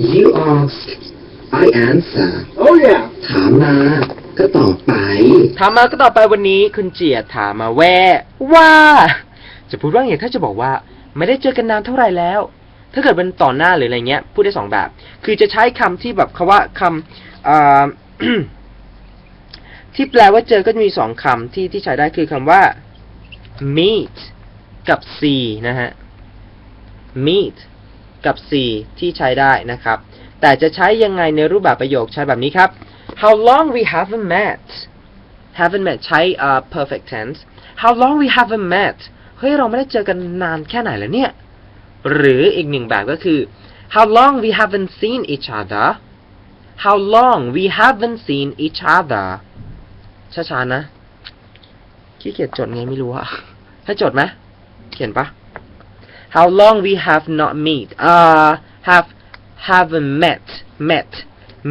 You ask I answer Oh yeah. ถามมา ก็ตอบไป ถามมาก็ต่อไปวันนี้คุณเจียดถามมาแว่ว่า จะพูดว่าไงถ้าจะบอกว่า ไม่ได้เจอกันนานเท่าไหร่แล้ว ถ้าเกิดเป็นต่อหน้าหรืออะไรเงี้ย พูดได้สองแบบ คือจะใช้คำที่แบบคาว่าคำอ่า ที่แปลว่าเจอก็จะมีสองคำที่ที่ใช้ได้คือคำว่า meet กับ see นะฮะ meet กับ see ที่ใช้ได้นะครับ แต่จะใช้ยังไงในรูปแบบประโยคใช้แบบนี้ครับ How long we haven't met haven't met ใช้ uh, perfect tense How long we haven't met เฮ้ย เราไม่ได้เจอกันนานแค่ไหนแล้วเนี่ย หรืออีกหนึ่งแบบก็คือ How long we haven't seen each other How long we haven't seen each other ช้าๆนะ ขี้เกียจจดไงไม่รู้อะให้จดไหมเขียนปะ How long we have not meet uh have haven't met met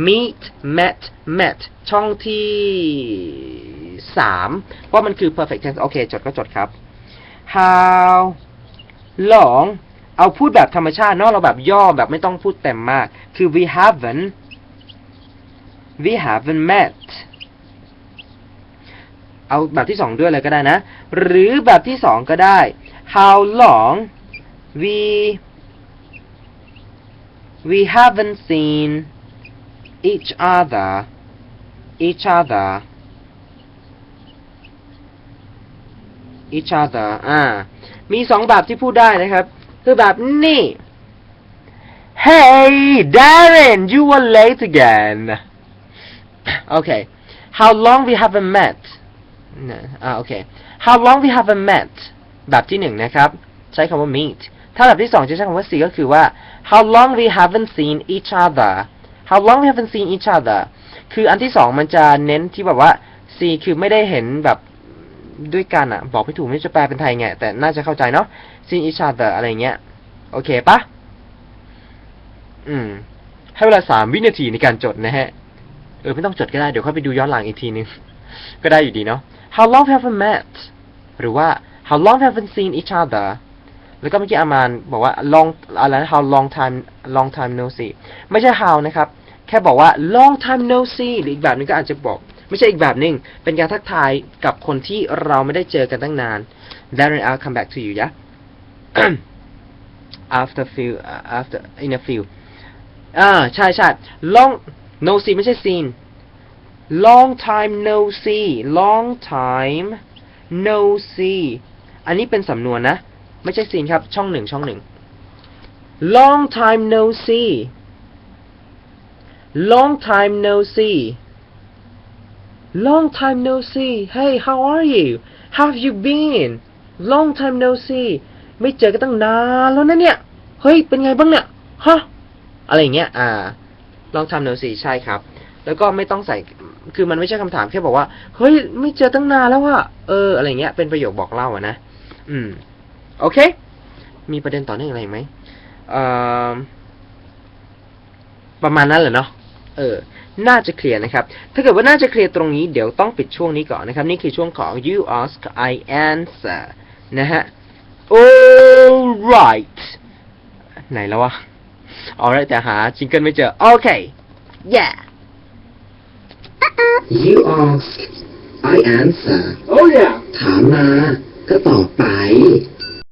meet met met ช่องที่สามว่ามันคือ perfect tense โอเค จดก็จดครับ how long เอาพูดแบบธรรมชาติเนอะเราแบบย่อแบบไม่ต้องพูดเต็มมาก คือ we haven't we haven't met เอาแบบที่สองด้วยเลยก็ได้นะ หรือแบบที่สองก็ได้ how long we we haven't seen each other each other each other อ่า มีสองแบบที่พูดได้นะครับ คือแบบนี้ Hey Darren you were late again Okay How long we haven't met นะอ่าโอเค How long we haven't met แบบที่หนึ่งนะครับ ใช้คำว่า meet ถ้าแบบที่สองจะใช้คำว่า see ก็คือว่า How long we haven't seen each other How long we haven't seen each other คืออันที่สองมันจะเน้นที่แบบว่า see คือไม่ได้เห็นแบบด้วยกันอะบอกไม่ถูกไม่จะแปลเป็นไทยไง แต่น่าจะเข้าใจเนาะ seen each other อะไรเงี้ย โอเคปะอืม ให้เวลาสามวินาทีในการจดนะฮะ เออ ไม่ต้องจดก็ได้ เดี๋ยวค่อยไปดูย้อนหลังอีกทีนึง ก็ได้อยู่ดีเนาะ How long have we met หรือว่า How long have we seen each other แล้วก็เมื่อกี้อามานบอกว่า long อะไร How long time long time no see ไม่ใช่ how นะครับ แค่บอกว่า long time no see หรืออีกแบบนึงก็อาจจะบอก ไม่ใช่อีกแบบหนึง เป็นการทักทายกับคนที่เราไม่ได้เจอกันตั้งนาน Then I'll come back to you yeah after few after in a few อ่าใช่ใช่ long no see ไม่ใช่ seen long time no see long time no see อันนี้เป็นสำนวนนะ ไม่ใช่ seen ครับ ช่องหนึ่งช่องหนึ่ง long time no see long time no see long time no see hey how are you have you been long time no see ไม่เจอกันตั้งนานแล้วนะเนี่ย เฮ้ย เป็นไงบ้างเนี่ย ฮะ อะไรเงี้ย อ่า long time no see ใช่ครับ แล้วก็ไม่ต้องใส่ คือมันไม่ใช่คำถามแค่บอกว่า เฮ้ย ไม่เจอตั้งนานแล้วอะเออ อะไรเงี้ย เป็นประโยคบอกเล่าอะนะ อืม โอเค มีประเด็นต่อเนื่องอะไรอีกไหมเอ่อประมาณนั้นแหละเนาะ เออ น่าจะเคลียร์นะครับ ถ้าเกิดว่าน่าจะเคลียร์ตรงนี้ เดี๋ยวต้องปิดช่วงนี้ก่อนนะครับ นี่คือช่วงของ you ask I answer นะฮะ alright ไหนแล้ววะ alright แต่หาจิงเกิลไม่เจอ โอเค yeah You ask I answer Oh yeah. ถามมา ก็ตอบไป